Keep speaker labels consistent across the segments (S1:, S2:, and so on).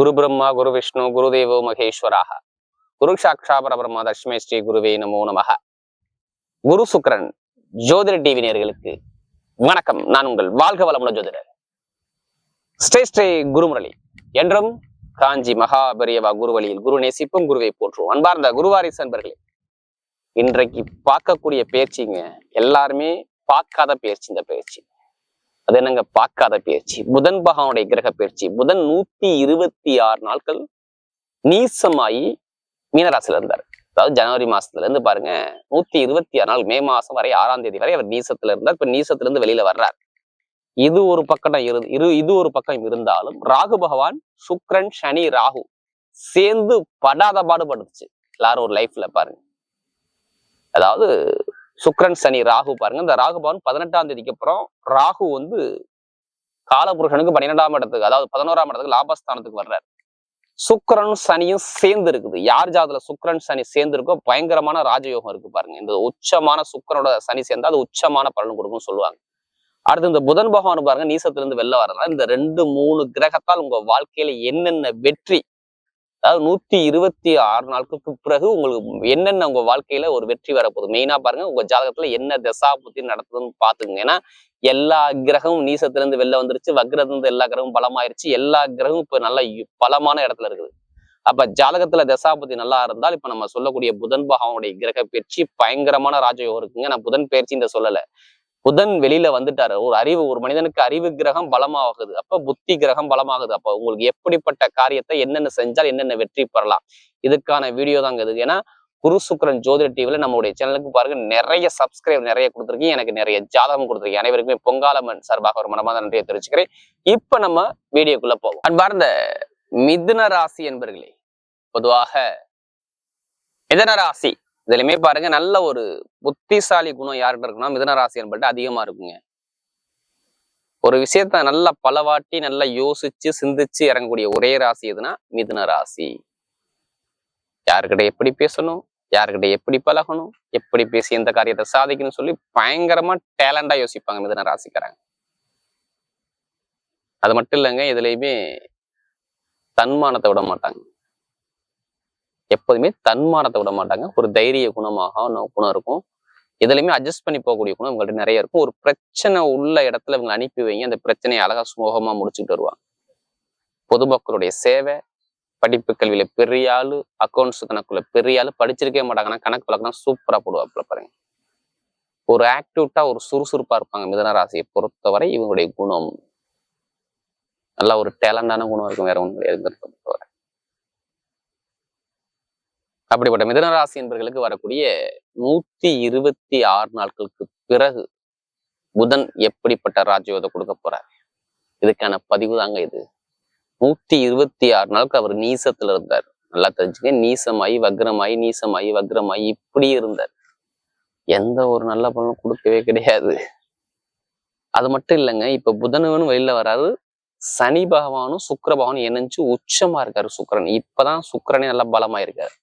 S1: குரு பிரம்மா குரு விஷ்ணு குரு தேவோ மகேஸ்வராக. குரு சாட்சா பரபிரம்மா தஷ்மே ஸ்ரீ குருவே நமோ நமக. குரு சுக்கரன் ஜோதிட டிவி நேர்களுக்கு வணக்கம். நான் உங்கள் வாழ்க வளமுள்ள ஜோதிடர். ஸ்ரீ ஸ்ரீ குருமுரளி. என்றும் காஞ்சி மகாபெரியவா குருவழியில் குரு நேசிப்பும் குருவை போற்றுவோம் அன்பார்ந்த குருவாரிசு அன்பர்களே. இன்றைக்கு பார்க்கக்கூடிய பேச்சுங்க எல்லாருமே பார்க்காத பேச்சு இந்த பேச்சு. அது என்னங்க? பார்க்காத பயிற்சி புதன் பகவானுடைய கிரக பயிற்சி புதன் நூத்தி இருபத்தி ஆறு நாட்கள் நீசமாயி மீனராசில இருந்தார். அதாவது ஜனவரி மாசத்துல இருந்து பாருங்க நூத்தி இருபத்தி ஆறு நாள் மே மாசம் வரை ஆறாம் தேதி வரை அவர் நீசத்துல இருந்தார். இப்ப நீசத்துல இருந்து வெளியில வர்றார். இது ஒரு பக்கம் இரு இரு இது ஒரு பக்கம் இருந்தாலும் ராகு பகவான் சுக்ரன் சனி ராகு சேர்ந்து படாத பாடுபடுச்சு எல்லாரும் ஒரு லைஃப்ல பாருங்க. அதாவது சுக்ரன் சனி ராகு பாருங்க. இந்த ராகு பவன் பதினெட்டாம் தேதிக்கு அப்புறம் ராகு வந்து காலபுருஷனுக்கு பன்னிரெண்டாம் இடத்துக்கு அதாவது பதினோராம் இடத்துக்கு லாபஸ்தானத்துக்கு வர்றாரு. சுக்கரன் சனியும் சேர்ந்து இருக்குது. யார் ஜாதத்துல சுக்கரன் சனி சேர்ந்து இருக்கோ பயங்கரமான ராஜயோகம் இருக்கு பாருங்க. இந்த உச்சமான சுக்கரனோட சனி சேர்ந்தா அது உச்சமான பலன் கொடுக்கும்னு சொல்லுவாங்க. அடுத்து இந்த புதன் பகவான் பாருங்க நீசத்துல இருந்து வெளில வர்றதுனால இந்த ரெண்டு மூணு கிரகத்தால் உங்க வாழ்க்கையில என்னென்ன வெற்றி அதாவது நூத்தி இருபத்தி ஆறு நாட்களுக்கு பிறகு உங்களுக்கு என்னென்ன உங்க வாழ்க்கையில ஒரு வெற்றி வரப்போகுது? மெயினா பாருங்க உங்க ஜாதகத்துல என்ன தசா புத்தி நடத்துதுன்னு பாத்துக்கோங்க ஏன்னா எல்லா கிரகமும் நீசத்துல இருந்து வெளில வந்துருச்சு வக்ரத்துல இருந்து எல்லா கிரகமும் பலமாயிருச்சு. எல்லா கிரகமும் இப்ப நல்ல பலமான இடத்துல இருக்குது. அப்ப ஜாதகத்துல தசாபதி நல்லா இருந்தால் இப்ப நம்ம சொல்லக்கூடிய புதன் பகவானுடைய கிரக பயிற்சி பயங்கரமான ராஜயோகம் இருக்குங்க. நான் புதன் பயிற்சி இந்த சொல்லல. புதன் வெளியில வந்துட்டாரு. ஒரு அறிவு ஒரு மனிதனுக்கு அறிவு கிரகம் பலமாகுது. அப்ப புத்தி கிரகம் பலமாகுது. அப்ப உங்களுக்கு எப்படிப்பட்ட காரியத்தை என்னென்ன செஞ்சால் என்னென்ன வெற்றி பெறலாம்? இதுக்கான வீடியோ தாங்க இது ஏன்னா குரு சுக்கரன் ஜோதிட டிவில நம்மளுடைய சேனலுக்கு பாருங்க நிறைய சப்ஸ்கிரைப் நிறைய கொடுத்துருக்கீங்க. எனக்கு நிறைய ஜாதகம் கொடுத்துருக்கீங்க. அனைவருக்குமே பொங்காலமன் சார்பாக ஒரு மனமாத நன்றியை தெரிவிச்சுக்கிறேன். இப்ப நம்ம வீடியோக்குள்ள போவோம். அன்பார்ந்த மிதுன ராசி என்பர்களே பொதுவாக மிதன ராசி இதுலயுமே பாருங்க நல்ல ஒரு புத்திசாலி குணம் யார்கிட்ட இருக்குன்னா மிதுன ராசி என்பது அதிகமா இருக்குங்க. ஒரு விஷயத்த நல்லா பலவாட்டி நல்லா யோசிச்சு சிந்திச்சு இறங்கக்கூடிய ஒரே ராசி எதுனா மிதுன ராசி. யாருக்கிட்ட எப்படி பேசணும் யாருக்கிட்ட எப்படி பழகணும் எப்படி பேசி எந்த காரியத்தை சாதிக்கணும்னு சொல்லி பயங்கரமா டேலண்டா யோசிப்பாங்க மிதுன ராசிக்காரங்க. அது மட்டும் இல்லைங்க இதுலயுமே தன்மானத்தை விட மாட்டாங்க. எப்போதுமே தன்மானத்தை விட மாட்டாங்க. ஒரு தைரிய குணமாக குணம் இருக்கும். இதுலையுமே அட்ஜஸ்ட் பண்ணி போகக்கூடிய குணம் இவங்கள்ட்ட நிறைய இருக்கும். ஒரு பிரச்சனை உள்ள இடத்துல இவங்களை அனுப்பி வைங்க. அந்த பிரச்சனையை அழகா சுமூகமா முடிச்சுட்டு வருவாங்க. பொதுமக்களுடைய சேவை படிப்பு கல்வியில பெரிய ஆளு அக்கௌண்ட்ஸ் கணக்குல பெரிய ஆளு படிச்சிருக்கவே மாட்டாங்கன்னா கணக்கு வழக்கம் சூப்பரா போடுவாப்புல பாருங்க. ஒரு ஆக்டிவிட்டா ஒரு சுறுசுறுப்பா இருப்பாங்க. மிதன ராசியை பொறுத்தவரை இவங்களுடைய குணம். நல்லா ஒரு டேலண்டான குணம் இருக்கும். வேற ஒன்றும் கிடையாது. பொறுத்தவரை. அப்படிப்பட்ட மிதனராசி என்பர்களுக்கு வரக்கூடிய நூத்தி இருபத்தி ஆறு நாட்களுக்கு பிறகு புதன் எப்படிப்பட்ட ராஜயோகத்தை கொடுக்க போறார்? இதுக்கான பதிவு தாங்க இது. நூத்தி இருபத்தி ஆறு நாளுக்கு அவர் நீசத்துல இருந்தார். நல்லா தெரிஞ்சுங்க. நீசமாயி வக்ரமாயி நீசமாயி வக்ரமாயி இப்படி இருந்தார். எந்த ஒரு நல்ல பலனும் கொடுக்கவே கிடையாது. அது மட்டும் இல்லைங்க. இப்ப புதனவனும் வெளியில வராரு. சனி பகவானும் சுக்கர பகவானும் இணைஞ்சு உச்சமா இருக்காரு சுக்கரன். இப்பதான் சுக்கரனே நல்லா பலமா இருக்காரு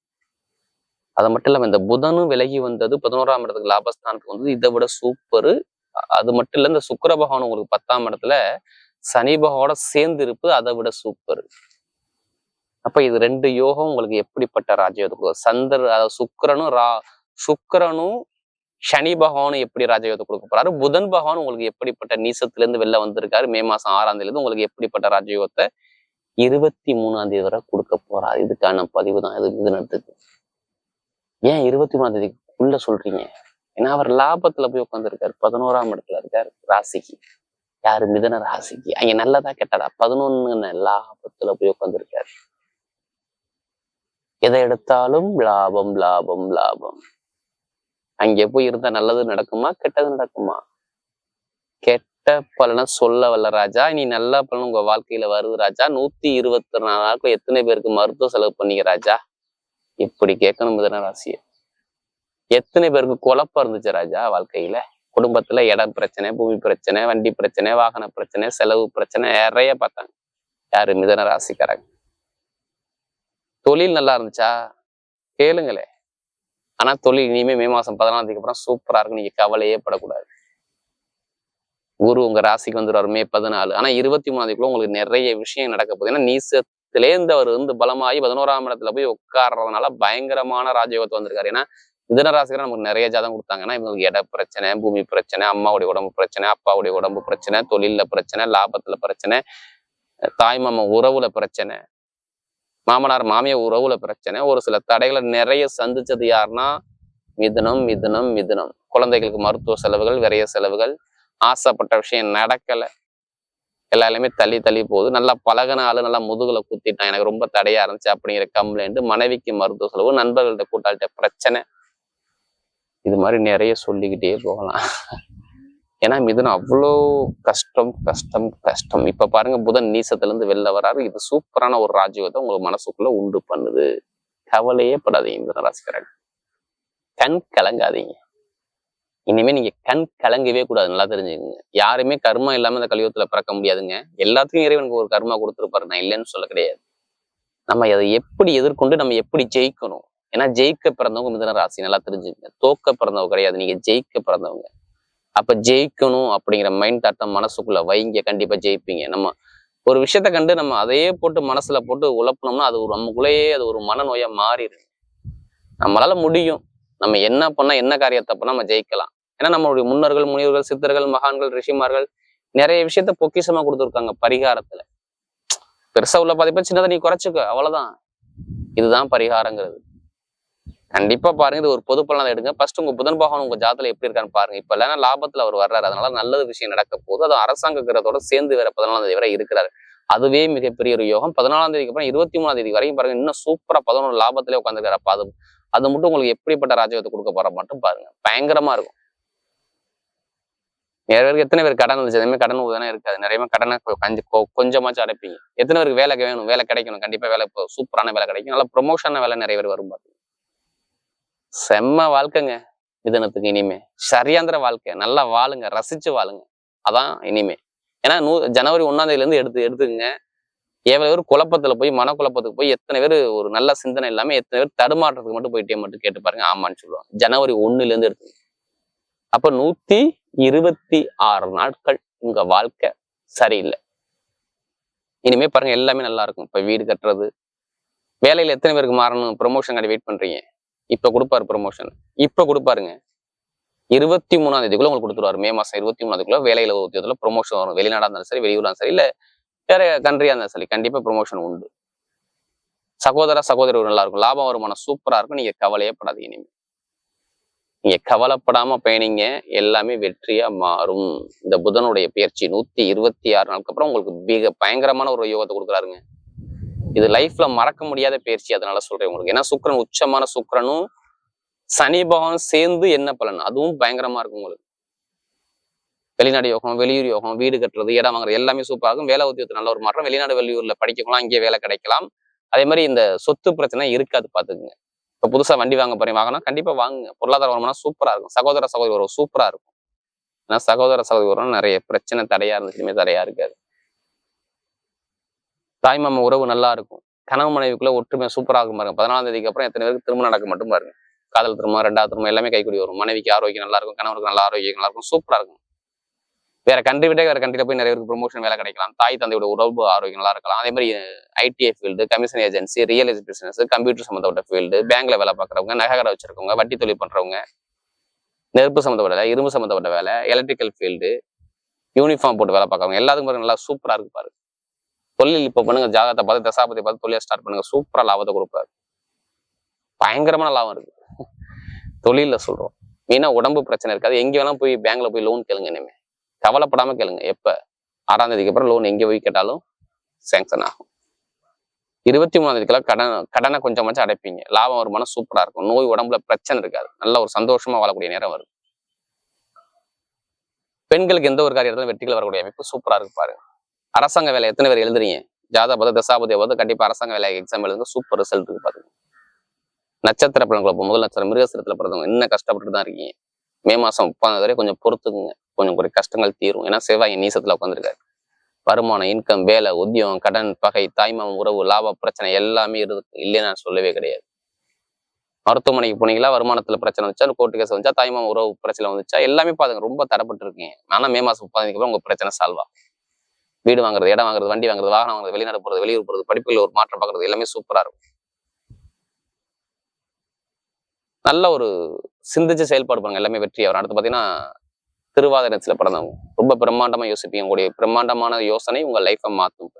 S1: அது மட்டும் இல்லாம இந்த புதனும் விலகி வந்தது பதினோராம் இடத்துக்கு லாபஸ்தானத்துக்கு வந்தது. இதை விட சூப்பர் அது மட்டும் இல்ல இந்த சுக்கர பகவான் உங்களுக்கு பத்தாம் இடத்துல சனி பகவானோட சேர்ந்து இருப்பது அதை விட சூப்பர் அப்ப இது ரெண்டு யோகம் உங்களுக்கு எப்படிப்பட்ட ராஜயோகத்தை சந்தர் அதாவது சுக்கிரனும் ரா சுக்கரனும் சனி பகவானும் எப்படி ராஜயோகத்தை கொடுக்க போறாரு? புதன் பகவான் உங்களுக்கு எப்படிப்பட்ட நீசத்துல இருந்து வெளில வந்திருக்காரு? மே மாசம் ஆறாம் தேதி உங்களுக்கு எப்படிப்பட்ட ராஜயோகத்தை இருபத்தி மூணாம் தேதி வரை கொடுக்க போறாரு? இதுக்கான பதிவு தான். இது மிதுனத்துக்கு ஏன் இருபத்தி மூணாம் தேதிக்குள்ள சொல்றீங்க? ஏன்னா அவர் லாபத்துல போய் உட்காந்துருக்காரு பதினோராம் இடத்துல இருக்காரு ராசிக்கு. யாரு? மிதன ராசிக்கு. அங்க நல்லதா கெட்டதா? பதினொன்னு லாபத்துல போய் உட்காந்துருக்காரு எதை எடுத்தாலும் லாபம் லாபம் லாபம். அங்கே போய் இருந்தா நல்லது நடக்குமா? கெட்டது நடக்குமா? கெட்ட பலனை சொல்ல வல்ல ராஜா. நீ நல்ல பலன் உங்க வாழ்க்கையில வருது ராஜா. நூத்தி இருபத்தி நாலு நாட்கள் எத்தனை பேருக்கு மருத்துவ செலவு பண்ணீங்க ராஜா? இப்படி கேட்கணும் மிதன ராசியை எத்தனை பேருக்கு குழப்பம் இருந்துச்சு ராஜா வாழ்க்கையில? குடும்பத்துல இடம் பிரச்சனை பூமி பிரச்சனை வண்டி பிரச்சனை வாகன பிரச்சனை செலவு பிரச்சனை நிறைய பார்த்தாங்க. யாரு? மிதன ராசிக்காரங்க. தொழில் நல்லா இருந்துச்சா? கேளுங்களே. ஆனா தொழில் இனிமே மே மாசம் பதினாலாம் தேதிக்கு அப்புறம் சூப்பரா இருக்கும் நீங்க கவலையே படக்கூடாது. குரு உங்க ராசிக்கு வந்துடுவார் மே பதினாலு. ஆனா இருபத்தி மூணாம் தேதிக்குள்ள உங்களுக்கு நிறைய விஷயம் நடக்க போகுது. ஏன்னா நீச எட்டுலேருந்து அவர் வந்து பலமாகி பதினோராம் இடத்துல போய் உட்கார்றதுனால பயங்கரமான ராஜயோகத்தை வந்திருக்காரு. ஏன்னா மிதன நமக்கு நிறைய ஜாதகம் கொடுத்தாங்கன்னா இவங்களுக்கு இட பிரச்சனை பூமி பிரச்சனை அம்மாவுடைய உடம்பு பிரச்சனை அப்பாவுடைய உடம்பு பிரச்சனை தொழில்ல பிரச்சனை லாபத்துல பிரச்சனை தாய் மாமா உறவுல பிரச்சனை மாமனார் மாமிய உறவுல பிரச்சனை ஒரு சில தடைகளை நிறைய சந்திச்சது யாருன்னா மிதுனம் மிதுனம் மிதுனம். குழந்தைகளுக்கு மருத்துவ செலவுகள் விரைய செலவுகள் ஆசைப்பட்ட விஷயம் நடக்கல. எல்லாருமே தள்ளி தள்ளி போகுது. நல்லா பழகின ஆளு நல்லா முதுகுல குத்திட்டான். எனக்கு ரொம்ப தடையா இருந்துச்சு அப்படிங்கிற கம்ப்ளைண்ட் மனைவிக்கு மருத்துவ செலவு நண்பர்கள்ட்ட கூட்டாளிட்ட பிரச்சனை. இது மாதிரி நிறைய சொல்லிக்கிட்டே போகலாம். ஏன்னா மிதுனம் அவ்வளோ கஷ்டம் கஷ்டம் கஷ்டம். இப்ப பாருங்க புதன் நீசத்துல இருந்து வெளில வராரு. இது சூப்பரான ஒரு ராஜ்யத்தை உங்களுக்கு மனசுக்குள்ள உண்டு பண்ணுது. கவலையே படாதீங்க மிதுன ராசிக்காரர்கள். கண் கலங்காதீங்க. இனிமே நீங்க கண் கலங்கவே கூடாது. நல்லா தெரிஞ்சுக்கோங்க. யாருமே கர்மா இல்லாம இந்த கலியுகத்துல பிறக்க முடியாதுங்க. எல்லாத்துக்கும் இறைவனுக்கு ஒரு கர்மா கொடுத்துருப்பாரு. நான் இல்லைன்னு சொல்ல கிடையாது. நம்ம அதை எப்படி எதிர்கொண்டு நம்ம எப்படி ஜெயிக்கணும்? ஏன்னா ஜெயிக்க பிறந்தவங்க மிதன ராசி. நல்லா தெரிஞ்சுக்கங்க. தோக்க பிறந்தவங்க கிடையாது. நீங்க ஜெயிக்க பிறந்தவங்க. அப்ப ஜெயிக்கணும் அப்படிங்கிற மைண்ட் தாட்டம் மனசுக்குள்ள வைங்க. கண்டிப்பா ஜெயிப்பீங்க. நம்ம ஒரு விஷயத்த கண்டு நம்ம அதையே போட்டு மனசுல போட்டு உழப்பினோம்னா அது ஒரு நமக்குள்ளேயே அது ஒரு மனநோயா மாறிடும். நம்மளால முடியும். நம்ம என்ன பண்ணா என்ன காரியத்தை பண்ணா நம்ம ஜெயிக்கலாம். ஏன்னா நம்மளுடைய முன்னர்கள் முனிவர்கள் சித்தர்கள் மகான்கள் ரிஷிமார்கள் நிறைய விஷயத்த பொக்கிஷமா கொடுத்துருக்காங்க பரிகாரத்துல. பெருசா உள்ள பாதிப்பா சின்னதை நீ குறைச்சிக்க அவ்வளவுதான். இதுதான் பரிகாரங்கிறது. கண்டிப்பா பாருங்க இது ஒரு பொது பலனை எடுங்க. ஃபர்ஸ்ட் உங்க புதன் பகவான் உங்க ஜாதத்துல எப்படி இருக்கான்னு பாருங்க. இப்ப இல்லைன்னா லாபத்துல அவர் வர்றாரு. அதனால நல்லது விஷயம் நடக்க போது அது அரசாங்க கிரகத்தோட சேர்ந்து வேற பதினாலாம் தேதி வரை இருக்கிறாரு. அதுவே மிகப்பெரிய ஒரு யோகம். பதினாலாம் தேதிக்கு அப்புறம் இருபத்தி மூணாம் தேதி வரைக்கும் பாருங்க இன்னும் சூப்பரா பதினொன்று லாபத்திலே உட்காந்துருக்காரு அப்ப அது அது மட்டும் உங்களுக்கு எப்படிப்பட்ட ராஜகத்தை கொடுக்க போற மட்டும் பாருங்க. பயங்கரமா இருக்கும். நிறைய பேருக்கு எத்தனை பேர் கடன் இருந்துச்சு அதே மாதிரி கடன் உதவி இருக்காது. நிறைய கடனை கொஞ்சம் கஞ்சி கொ- கொஞ்சமாச்சும் அடைப்பீங்க. எத்தனை பேருக்கு வேலை வேணும்? வேலை கிடைக்கணும். கண்டிப்பா வேலை இப்போ சூப்பரான வேலை கிடைக்கும். நல்லா ப்ரொமோஷனான வேலை நிறைய பேர் வரும் பாருங்க. செம்ம வாழ்க்கைங்க மிதனத்துக்கு இனிமே. சரியாந்திர வாழ்க்கை. நல்லா வாழுங்க. ரசிச்சு வாழுங்க. அதான் இனிமே. ஏன்னா நூ ஜனவரி ஒன்னாம் இருந்து எடுத்து எடுத்துக்கங்க. எவ்வளோ பேர் குழப்பத்துல போய் மனக்குழப்பத்துக்கு போய் எத்தனை பேர் ஒரு நல்ல சிந்தனை இல்லாம எத்தனை பேர் தடுமாற்றத்துக்கு மட்டும் போயிட்டே மட்டும் கேட்டு பாருங்க. ஆமான்னு சொல்லுவாங்க. ஜனவரி ஒன்றுலேருந்து இருந்து அப்ப நூத்தி இருபத்தி ஆறு நாட்கள் உங்க வாழ்க்கை சரியில்லை. இனிமே பாருங்க எல்லாமே நல்லா இருக்கும். இப்ப வீடு கட்டுறது வேலையில எத்தனை பேருக்கு மாறணும் ப்ரொமோஷன் வெயிட் பண்றீங்க? இப்ப கொடுப்பாரு ப்ரொமோஷன் இப்ப கொடுப்பாருங்க. இருபத்தி மூணாம் தேதிக்குள்ள உங்களுக்கு கொடுத்துருவாரு. மே மாசம் இருபத்தி மூணாம் வேலையில உத்தியோகத்துல ப்ரொமோஷன் வரும். வெளிநாடா இருந்தாலும் சரி வெளியூரா சரி இல்ல வேற கண்ட்ரியா இருந்தாலும் சரி கண்டிப்பா ப்ரொமோஷன் உண்டு. சகோதர சகோதரி நல்லா இருக்கும். லாபம் வருமானம் சூப்பரா இருக்கும். நீங்க கவலையே படாதீங்க இனிமே. நீங்க கவலைப்படாம பயணிங்க. எல்லாமே வெற்றியா மாறும். இந்த புதனுடைய பயிற்சி நூத்தி இருபத்தி ஆறு நாளுக்கு அப்புறம் உங்களுக்கு மிக பயங்கரமான ஒரு யோகத்தை கொடுக்குறாருங்க. இது லைஃப்ல மறக்க முடியாத பயிற்சி. அதனால சொல்றேன் உங்களுக்கு. ஏன்னா சுக்கிரன் உச்சமான சுக்கிரனும் சனி பகவான் சேர்ந்து என்ன பலன்? அதுவும் பயங்கரமா இருக்கும் உங்களுக்கு. வெளிநாடு யோகம் வெளியூர் யோகம் வீடு கட்டுறது இடம் வாங்குறது எல்லாமே சூப்பரா இருக்கும். வேலை உத்தியோகத்துல நல்ல ஒரு மாற்றம். வெளிநாடு வெளியூர்ல படிக்கலாம் இங்கே வேலை கிடைக்கலாம். அதே மாதிரி இந்த சொத்து பிரச்சனை இருக்காது பாத்துக்குங்க இப்ப புதுசா வண்டி வாங்க போறீங்க வாங்கினா கண்டிப்பா வாங்குங்க. பொருளாதார வருமானம் சூப்பரா இருக்கும். சகோதர சகோதரி உறவு சூப்பரா இருக்கும். ஏன்னா சகோதர சகோதரி உறவு நிறைய பிரச்சனை தடையா இருந்துச்சுமே தடையா இருக்காது. தாய்மாம உறவு நல்லா இருக்கும். கணவன் மனைவிக்குள்ள ஒற்றுமை சூப்பரா இருக்கும் பாருங்க. பதினாலாம் தேதிக்கு அப்புறம் எத்தனை பேருக்கு திருமணம் நடக்க மட்டும் பாருங்க. காதல் திருமணம் ரெண்டாவது திருமணம் எல்லாமே கைக்கூடி வரும். மனைவிக்கு ஆரோக்கியம் நல்லா இருக்கும். கணவருக்கு நல்ல ஆரோக்கியம் நல்லா இருக்கும். சூப்பராக இருக்கும். வேற கண்ட்ரி விட வேற கண்ட்ரில போய் நிறைய பேருக்கு ப்ரொமோஷன் வேலை கிடைக்கலாம். தாய் தந்தையோட உறவு ஆரோக்கியங்களா இருக்கலாம். அதே மாதிரி ITI field commission agency real estate business computer சம்மந்தப்பட்ட ஃபீல்டு பேங்க்ல வேலை பார்க்குறவங்க நகைக்கடை வச்சிருக்கவங்க வட்டி தொழில் பண்றவங்க நெருப்பு சம்மந்தப்பட்ட வேலை இரும்பு சம்மந்தப்பட்ட வேலை எலக்ட்ரிக்கல் ஃபீல்டு யூனிஃபார்ம் போட்டு வேலை பார்க்கறவங்க எல்லாத்துக்கும் பாருங்க நல்லா சூப்பரா இருக்கு பாரு. தொழில் இப்போ பண்ணுங்க ஜாதகத்தை பார்த்து தசாபதி பார்த்து தொழிலை ஸ்டார்ட் பண்ணுங்க சூப்பரா லாபத்தை கொடுப்பாரு. பயங்கரமான லாபம் இருக்கு. தொழிலில் சொல்றோம். மெயினாக உடம்பு பிரச்சனை இருக்காது. எங்கே வேணாலும் போய் பேங்க்ல போய் லோன் கேளுங்க இனிமே. கவலைப்படாம கேளுங்க. எப்ப? ஆறாம் தேதிக்கு அப்புறம் லோன் எங்க போய் கேட்டாலும் சேங்ஷன் ஆகும். இருபத்தி மூணாம் தேதிக்கெல்லாம் கடன் கடனை கொஞ்சமாச்சும் அடைப்பீங்க. லாபம் வருமானம் சூப்பரா இருக்கும். நோய் உடம்புல பிரச்சனை இருக்காது. நல்ல ஒரு சந்தோஷமா வாழக்கூடிய நேரம் வரும். பெண்களுக்கு எந்த ஒரு காரியத்திலும் வெற்றிகள் வரக்கூடிய அமைப்பு சூப்பரா இருக்கு பாருங்க அரசாங்க வேலை எத்தனை பேர் எழுதுறீங்க? ஜாதபத தசாபதி கண்டிப்பா அரசாங்க வேலை எக்ஸாம் எழுதுங்க. சூப்பர் ரிசல்ட் இருக்கு பாருங்க. நட்சத்திர பலன்களை முதல் நட்சத்திரம் மிருகசிரத்துல பிறந்தவங்க. இன்னும் கஷ்டப்பட்டு தான் இருக்கீங்க. மே மாசம் முப்பதாம் வரை கொஞ்சம் பொறுத்துக்குங்க. கொஞ்சம் ஒரு கஷ்டங்கள் தீரும். ஏன்னா செவ்வாய் நீசத்தில் உட்காந்துருக்காரு வருமானம் இன்கம் வேலை உத்தியோகம் கடன் பகை தாய்மாமன் உறவு லாப பிரச்சனை எல்லாமே இருக்கு இல்லைன்னு நான் சொல்லவே கிடையாது. மருத்துவமனைக்கு போனீங்களா வருமானத்துல பிரச்சனை வந்துச்சா கோர்ட்டு கேஸ் வந்துச்சா தாய்மாமன் உறவு பிரச்சனை வந்துச்சா எல்லாமே பாருங்க ரொம்ப தடப்பட்டு இருக்கீங்க ஆனா மே மாசம் முப்பதாம் தேதிக்கு உங்க பிரச்சனை சால்வ் ஆகும். வீடு வாங்குறது இடம் வாங்குறது வண்டி வாங்குறது வாகனம் வாங்குறது வெளிநாடு போறது வெளியூர் போறது படிப்புகளில் ஒரு மாற்றம் பார்க்கறது எல்லாமே சூப்பரா இருக்கும். நல்ல ஒரு சிந்திச்சு செயல்பாடு பண்ணுங்க எல்லாமே வெற்றி. வரும் அடுத்து பாத்தீங்கன்னா திருவாதிரத்துல படம் ரொம்ப பிரம்மாண்டமா யோசிப்பீங்க. உங்களுடைய பிரம்மாண்டமான யோசனை உங்க லைஃப்பை மாற்றும்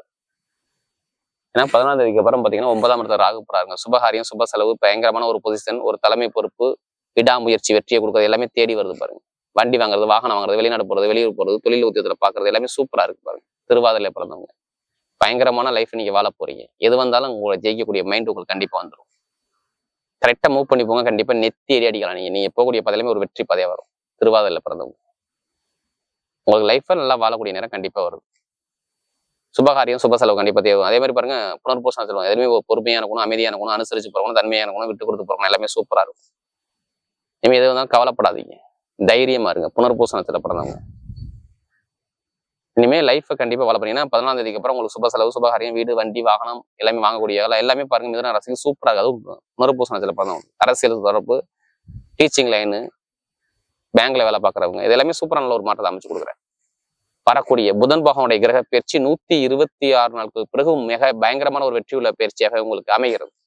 S1: ஏன்னா பதினாலாம் தேதிக்கு அப்புறம் பாத்தீங்கன்னா ஒன்பதாம் இடத்துல ராகு போறாங்க சுபகாரியம் சுப செலவு பயங்கரமான ஒரு பொசிஷன் ஒரு தலைமை பொறுப்பு விடாமுயற்சி வெற்றியை கொடுக்கறது எல்லாமே தேடி வருது பாருங்க. வண்டி வாங்குறது வாகனம் வாங்குறது வெளிநாடு போறது வெளியூர் போறது தொழில் உத்தியத்தில் பாக்குறது எல்லாமே சூப்பரா இருக்கு பாருங்க. திருவாதிரையில் பிறந்தவங்க. பயங்கரமான லைஃப் நீங்க வாழ போறீங்க. எது வந்தாலும் உங்களை ஜெயிக்கக்கூடிய மைண்ட் உங்களுக்கு கண்டிப்பா வந்துடும் கரெக்டா மூவ் பண்ணி போங்க கண்டிப்பா நெத்தி ஏறி அடிக்கலாம். நீங்கள் நீங்கள் போகக்கூடிய பதவியுமே ஒரு வெற்றி பதவியா வரும். திருவாதிரையில பிறந்தவங்க. உங்களுக்கு லைஃப்ல நல்லா வாழக்கூடிய நேரம் கண்டிப்பா வரும். சுபகாரியம் சுப செலவு கண்டிப்பா தேவை. அதே மாதிரி பாருங்க புனர்பூசணம் சொல்லுவாங்க எதுவுமே ஒரு பொறுமையான குணம் அமைதியான குணம் அனுசரிச்சு போகணும் தன்மையான குணம் விட்டு கொடுத்து போகணும் எல்லாமே சூப்பராக இருக்கும். இனிமேல் எது வந்தாலும் கவலைப்படாதீங்க. தைரியமா இருங்க. புனர்பூசணத்துல பிறந்தவங்க. இனிமேல் லைஃப்பை கண்டிப்பா வாழ பண்ணீங்கன்னா பதினாலாம் தேதிக்கு அப்புறம் உங்களுக்கு சுப செலவு சுபகாரியம் வீடு வண்டி வாகனம் எல்லாமே வாங்கக்கூடிய எல்லாமே பாருங்க மிதன ராசிக்கு சூப்பராக அதுவும் மறுபூசணத்தில் பிறந்தவங்க அரசியல் தொடர்பு டீச்சிங் லைனு பேங்க்ல வேலை பார்க்குறவங்க இது எல்லாமே சூப்பராக நல்ல ஒரு மாற்றத்தை அமைச்சு கொடுக்குறேன். வரக்கூடிய புதன் பகவனுடைய கிரக பயிற்சி நூத்தி இருபத்தி ஆறு நாட்களுக்கு பிறகு மிக பயங்கரமான ஒரு வெற்றியுள்ள பயிற்சியாக உங்களுக்கு அமைகிறது.